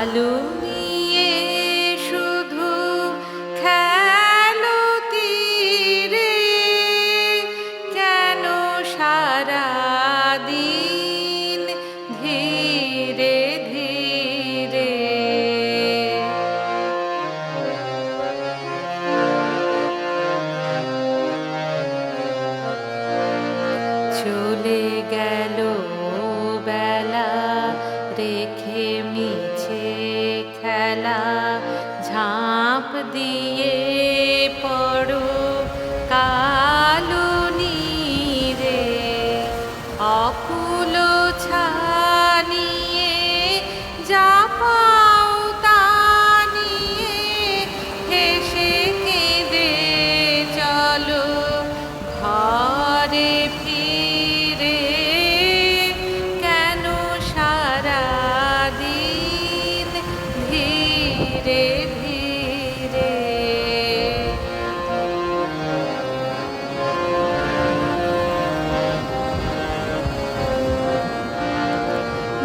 আলো নিয়ে কেন সারা দিন ধীরে ধীরে? চলে গেল বেলা রেখে মি দিয়ে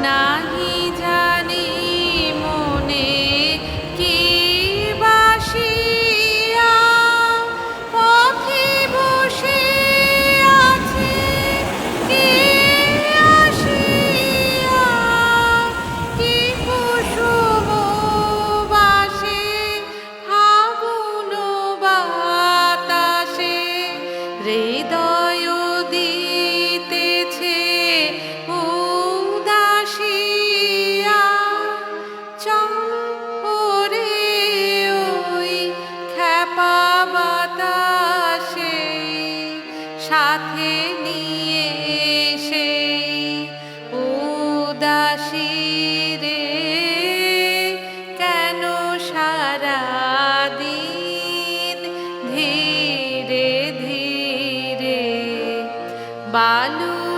나 সাথে সে কেন সারা দিন ধীরে ধীরে বালু